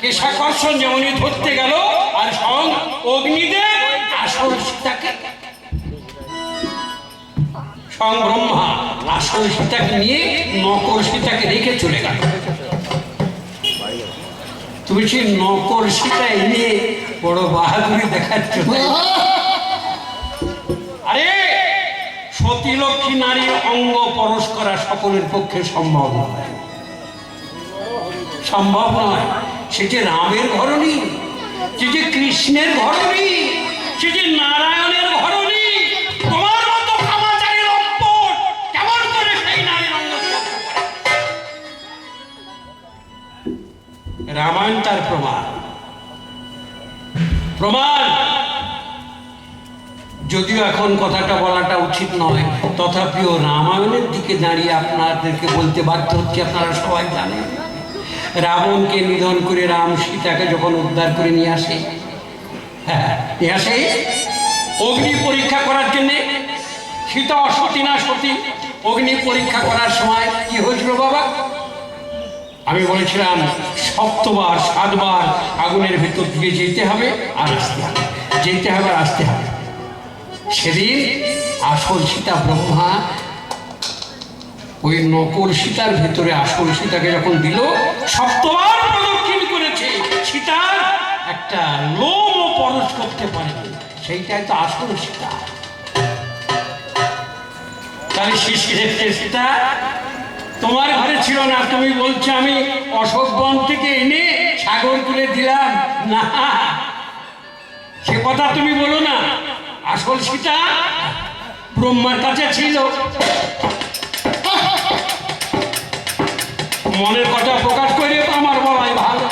কেশাকর্ষণ যেমনই ধরতে গেল আর সং অগ্নিদেব আসল সীতাকে সং ব্রহ্মা আসল সীতাকে নিয়ে নকল সীতাকে রেখে চলে গেল। তুমি সেই নকল সীতা এনে বড় বাহাদুরি দেখাচ্ছ। আরে সতী লক্ষ্মী নারীর অঙ্গ পরশ করা সকলের পক্ষে সম্ভব নয়। সম্ভব নয়। সে যে রামের ঘরণী সে যে কৃষ্ণের ঘরণী সে যে নারায়ণের ঘরণী তোমার মতো অম্পট কেমন করে সেই? রামায়ণ তার প্রমাণ। প্রমাণ! যদিও এখন কথাটা বলাটা উচিত নয়, তথাপিও রামায়ণের দিকে দাঁড়িয়ে আপনাদেরকে বলতে বাধ্য হচ্ছে, আপনারা সবাই জানেন। রাবণকে নিধন করে রাম সীতাকে যখন উদ্ধার করে নিয়ে আসে হ্যাঁ নিয়ে আসে অগ্নি পরীক্ষা করার জন্যে। সীতা অসতী না সতী, অগ্নি পরীক্ষা করার সময় কি হয়েছিল বাবা? আমি বলেছিলাম, সপ্তবার, সাতবার আগুনের ভেতর দিয়ে যেতে হবে আর আসতে হবে। যেতে হবে আর আসতে হবে। সেদিন আসল সীতা ব্রহ্মা ওই নকল সীতার ভেতরে আসল সীতাকে যখন দিল, সপ্তবার প্রদক্ষিণ করেছে। সীতার একটা লোম পরশ করতে পারে সেইটাই তো আসল সীতা। তাহলে শিশিরের সীতা, তোমার ঘরে ছিল না, তুমি বলছো আমি অশোক বন থেকে এনে সাগর তুলে দিলাম। না, সে কথা তুমি বলো না। আসল সীতা ব্রহ্মার কাছে ছিল। মনের কথা প্রকাশ করে তো আমার বলাই ভালো।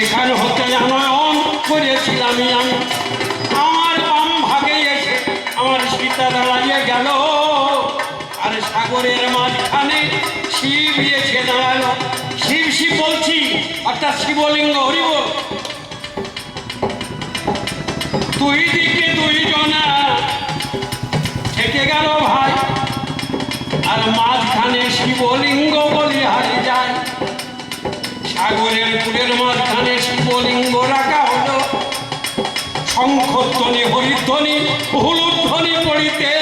সেখান হতে জানয়ন করেছিলাম আমি। আমার বাম ভাগে এসে আমার সীতা দাঁড়িয়ে গেল। আর সাগরের মাঝখানে শিব এসে দাঁড়াল। শিব শিব বলছি, অর্থাৎ শিবলিঙ্গ, হরিব। দুই দিকে দুই জনা থেকে গেল ভাই। আর মাঝখানে শিবলিঙ্গ বলি হারিয়ে যায়। সাগরের কুলের মাঝখানে শিবলিঙ্গ রাখা হলো। শঙ্খধ্বনি হরিধ্বনি হুলুধ্বনি পড়িতে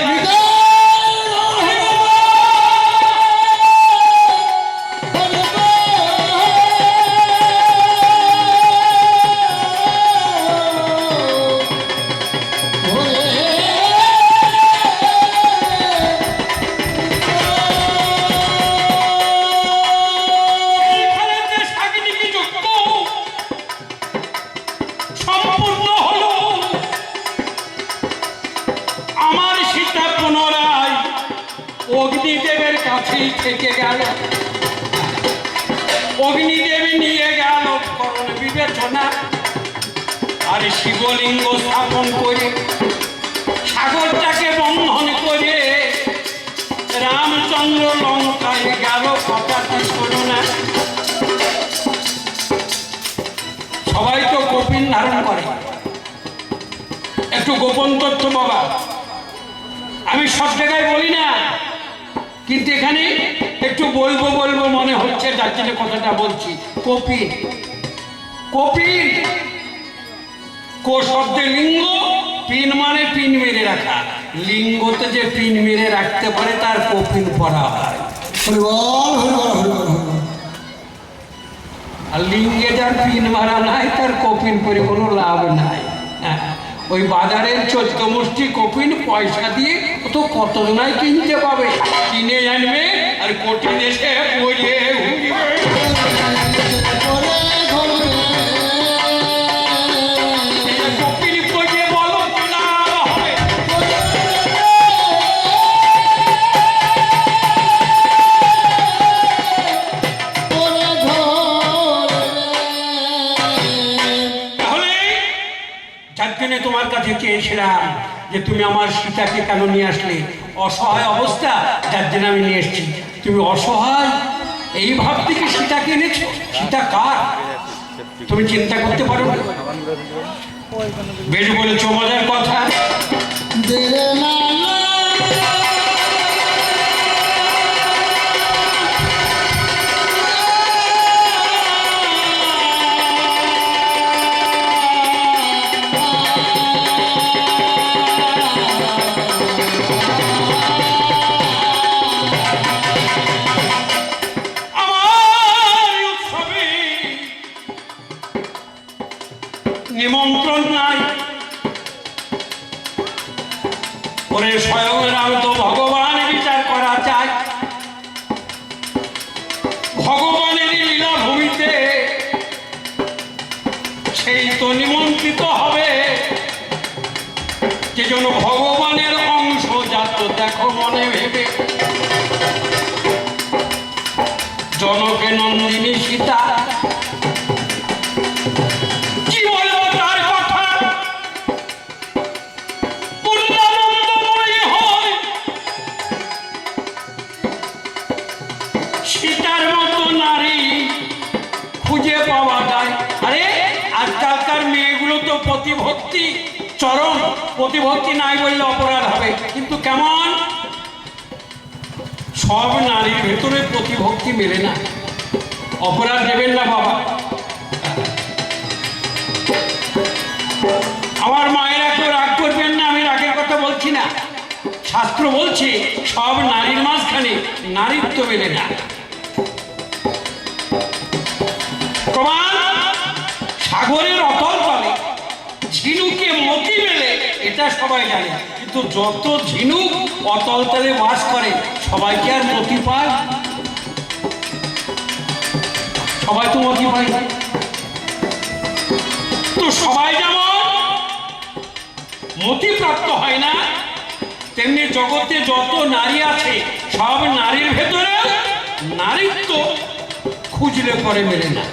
অগ্নিদেবের কাছেই থেকে গেল। অগ্নিদেব নিয়ে গেল করণ বিবেচনা। আর শিবলিঙ্গ স্থাপন করে, সাগরটাকে বন্ধন করে, রামচন্দ্র লঙ্কায় গেল কথাটি শোনো না। সবাই তো কপিন ধারণ করে। একটু গোপন তথ্য বাবা আমি সব জায়গায় বলি না। কিন্তু এখানে একটু বলব বলব মনে হচ্ছে যার জন্য কথাটা বলছি। কপিন কপিন কো শব্দে লিঙ্গ পিন মানে পিন মেরে রাখা। লিঙ্গতে যে পিন মেরে রাখতে পারে তার কপিন পড়া হয়। আর লিঙ্গে যার পিন মারা নাই তার কপিন করে কোনো লাভ নাই। হ্যাঁ, ওই বাজারের চৈত্র মুষ্টি কপিন পয়সা দিয়ে তো কত জনায় কিনতে পাবে? কিনে আনবে আর কঠিন এসে পড়িয়ে জন্য তোমার কাছে চেয়েছিলাম যে তুমি আমার সীতাকে কেন নিয়ে আসলে? অসহায় অবস্থা যার আমি নিয়ে এসেছি। তুমি অসহায়, এই ভাব থেকে সীতাকে এনেছো? সীতা কার? তুমি চিন্তা করতে পারো বেশ বলেছ, মজার কথা। সেই তো প্রতিভক্তি, চরম প্রতিভক্তি নাই বললে অপরাধ হবে। কিন্তু কেমন? সব নারীর ভেতরে প্রতিভক্তি মেলে না। অপরাধ দেবেন না বাবা। আমার মায়েরা কেউ রাগ করবেন না, আমি রাগের কথা বলছি না। শাস্ত্র বলছে, সব নারীর মাঝখানে নারীত্ব মেলে না। সাগরের অতল এটা সবাই জানে। কিন্তু যত ঝিনুক অতল তলে বাস করে, সবাই কি আর মতি পায়? সবাই তো মতি পায়। তো সবাই যেমন মতি প্রাপ্ত হয় না, তেমনি জগতে যত নারী আছে, সব নারীর ভেতরে নারীত্ব খুঁজলে পরে মেলে না।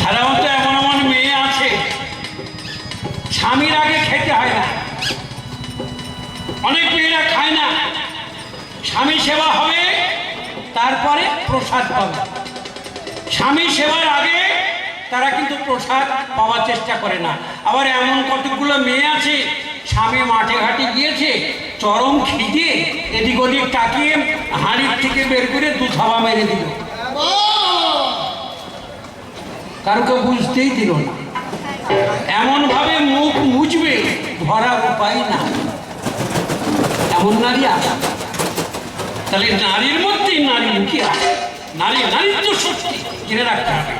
সাধারণত এমন স্বামীর আগে খেতে হয় না। অনেক মেয়েরা খায় না। স্বামী সেবা হবে তারপরে প্রসাদ পাবে। স্বামী সেবার আগে তারা কিন্তু প্রসাদ পাওয়ার চেষ্টা করে না। আবার এমন কতগুলো মেয়ে আছে স্বামী মাঠে ঘাটে গিয়েছে চরম খিদে এদিক ওদিক তাকিয়ে হাঁড়ির থেকে বের করে দু থাবা মেরে দিল। কারোকে বুঝতেই দিল না। এমন ভাবে মুখ মুছবে, ধরার উপায় না এমন নারী আছে। তাহলে নারীর মধ্যেই নারী লুকিয়ে আছে। নারী নারীত্ব শক্তি, জেনে রাখতে হবে।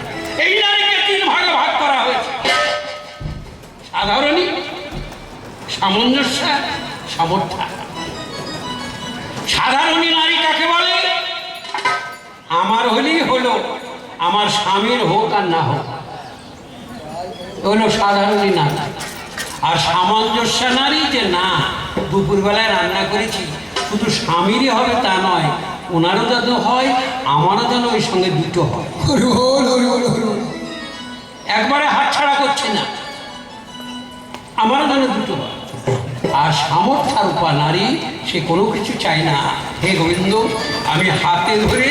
এই নারীকে তিন ভাগে ভাগ করা হয়েছে। সাধারণী, সামঞ্জস্য সামর্থ্য সাধারণী নারী কাকে বলে? আমার হলেই হলো, আমার স্বামীর হোক আর না হোক। এ হলো সাধারণী নারী আর সামঞ্জস্য নারী যে না দুপুরবেলায় রান্না করেছি শুধু স্বামীরই হবে তা নয় ওনারও যেন হয় আমারও যেন ওই সঙ্গে দুটো হয়। একবারে হাতছাড়া করছি না। আমারও যেন দুটো হয়। আর সামর্থ্যার উপা নারী সে কোনো কিছু চায় না। হে গোবিন্দ আমি হাতে ধরে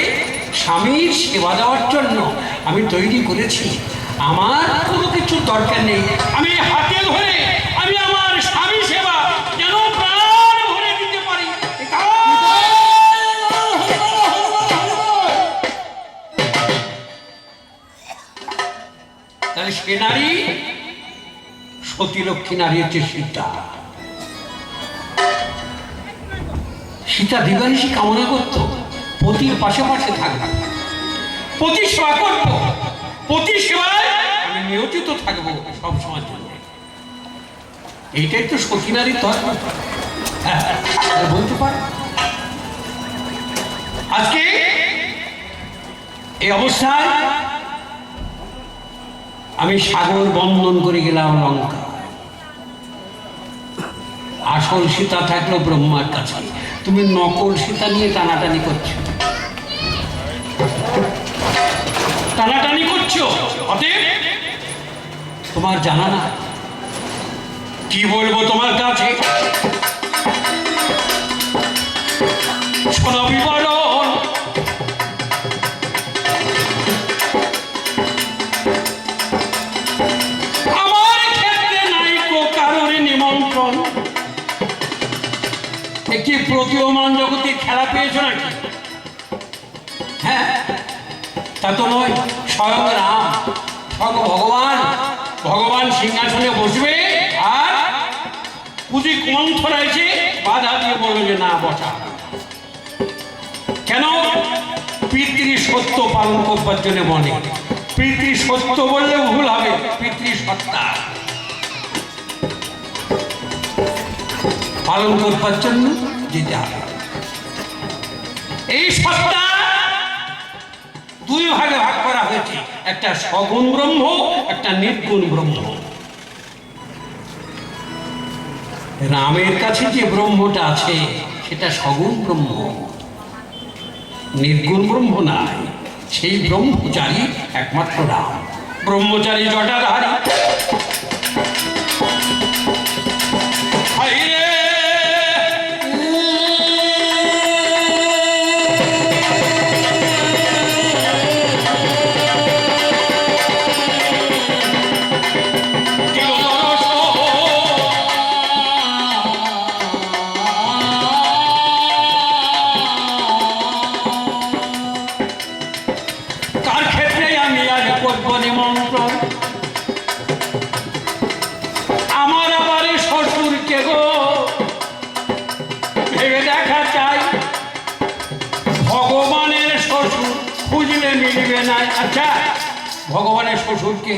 স্বামীর সেবা দেওয়ার জন্য আমি তৈরি করেছি। আমার কোনো কিছু দরকার নেই। আমি হাতে ধরে আমি আমার স্বামী সেবা যেন ভরে দিতে পারি। তাহলে সে নারী সতী লক্ষ্মী নারী হচ্ছে সীতা। সীতা দিবানিসি কামনা করত, পতির পাশে পাশে থাকবে পতি সেবা করব পতি আমি নিয়োজিত থাকব সব সময় জন্য। এইটাই তো সতীনারী ধর্ম হ্যাঁ, বলতে পারে। আজকে এই অবস্থায় আমি সাগর বন্ধন করে গেলাম লঙ্কা। আসল সীতা থাকল ব্রহ্মার কাছে। তুমি নকল সীতা নিয়ে টানাটানি করছ। টানাটানি করছ অতএব তোমার জানা না। কি বলব তোমার কাছে? আমার ক্ষেত্রে নাই কো কারোর নিমন্ত্রণ। একটি প্রতীয়মান জগতে খেলা পেয়েছ নাকি? হ্যাঁ তা তো নয়, স্বয়ং রাম, স্বয়ং ভগবান। ভগবান সিংহাসনে বসবে আর পুঁজি কণ্ঠরা এসে বাধা দিয়ে বলল যে না, বসা। কেন? পিতৃ সত্য পালন করবার জন্য মনে পিতৃ সত্য বললেও ভুল হবে, পিতৃ সত্তা। পালন করবার জন্য যেতে হবে। এই সত্তা দুই ভাগে ভাগ করা হয়েছে। একটা সগুণ ব্রহ্ম, একটা নির্গুণ ব্রহ্ম। রামের কাছে যে ব্রহ্মটা আছে, সেটা সগুণ ব্রহ্ম। নির্গুণ ব্রহ্ম নাই, সেই ব্রহ্মচারী একমাত্র রাম। ব্রহ্মচারী জটাধারী। মিলবে না আচ্ছা ভগবানের শ্বশুরকে।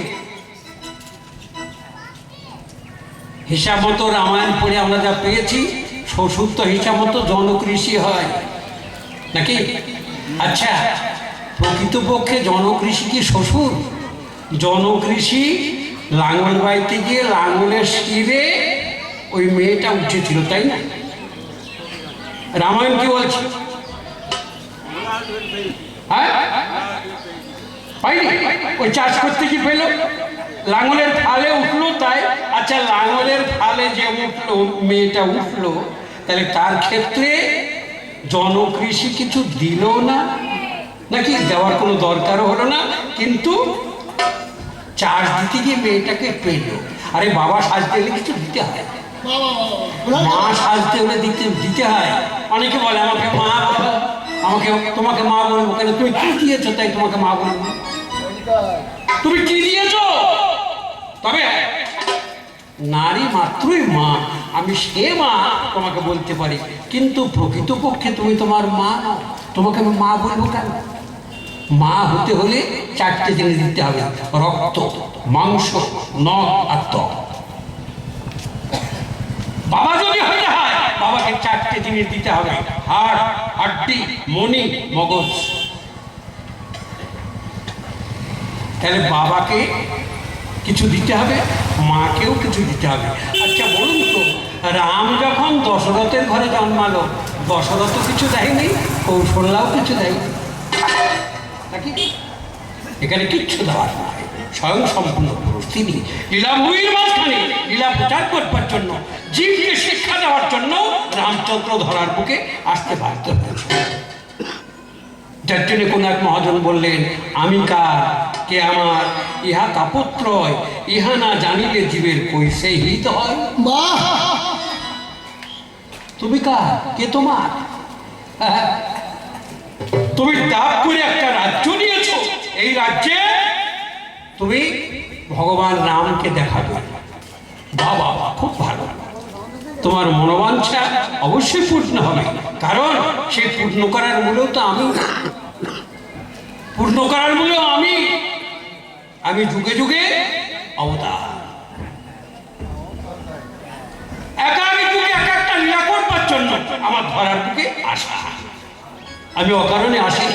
হিসাব মতো রামায়ণ পড়ে আমরা যা পেয়েছি, শ্বশুর তো হিসাব মতো জনকৃষি হয়। নাকি? আচ্ছা প্রকৃতপক্ষে জনকৃষি কি শ্বশুর? জনকৃষি লাঙল বাইতে গিয়ে লাঙলের শিরে ওই মেয়েটা উঠেছিল তাই না? রামায়ণ কি বলছে? হ্যাঁ? পাইনি? ওই চাষ করতে কি পেল লাঙলের ফালে উঠল তাই। আচ্ছা লাঙলের ফালে যে উঠল, মেয়েটা উঠল, তাহলে তার ক্ষেত্রে জনকৃষি কিছু দিল না? নাকি দেওয়ার কোনো দরকারও হলো না? কিন্তু চাষ দিতে গিয়ে মেয়েটাকে পেল। আরে বাবা সাজতে হলে কিছু দিতে হয়। মা সাজতে হলে দিতে দিতে হয়। অনেকে বলে, আমাকে মা আমাকে, তোমাকে মা বলব। কেন তুমি কি দিয়েছ তাই তোমাকে মা বলব? তুমি কি তবে নারী মাত্রই মা। আমি সে মা তোমাকে বলতে পারি। কিন্তু প্রকৃতপক্ষে তুমি তোমার মা তোমাকে আমি মা বলব কেন? মা হতে হলে চারটে জিনিস দিতে হবে। রক্ত, মাংস, নখ আর বাবা যদি হয় বাবাকে চারটে জিনিস দিতে হবে। হাড়, হাড্ডি মনি মগজ। তাহলে বাবাকে কিছু দিতে হবে, মাকেও কিছু দিতে হবে। আচ্ছা বলুন তো, রাম যখন দশরথের ঘরে জন্মালো দশরথও কিছু দেয়নি কৌশল্যাও কিছু দেয়নি। এখানে কিচ্ছু দেওয়ার নয় স্বয়ং সম্পূর্ণ পুরুষ। তিনি লীলাভূমির মাঝখানে লীলা প্রচার করবার জন্য, জীবকে শিক্ষা দেওয়ার জন্য রামচন্দ্র ধরার বুকে আসতে বাধ্য হয়েছে যার জন্য কোন এক মহাজন বললেন আমি কার কে আমার? ইহা কাপত্রয় ইহা না জানিলে জীবের কই সেই হিত হয়। বাহ! তুমি কার? কে তোমার? হ্যাঁ? তুমি তাপ করে একটা রাজ্য নিয়েছো। এই রাজ্যে তুমি ভগবান রামকে দেখাবে বাবা খুব ভালো। তোমার মনোবাঞ্ছা অবশ্যই পূর্ণ হবে। কারণ সেই পূর্ণ করার মূলেও তো আমি। পূর্ণ করার মূলেও আমি। আমি যুগে যুগে অবতার। একটা জন্য আমার ধরার বুকে আশা। আমি অকারণে আসি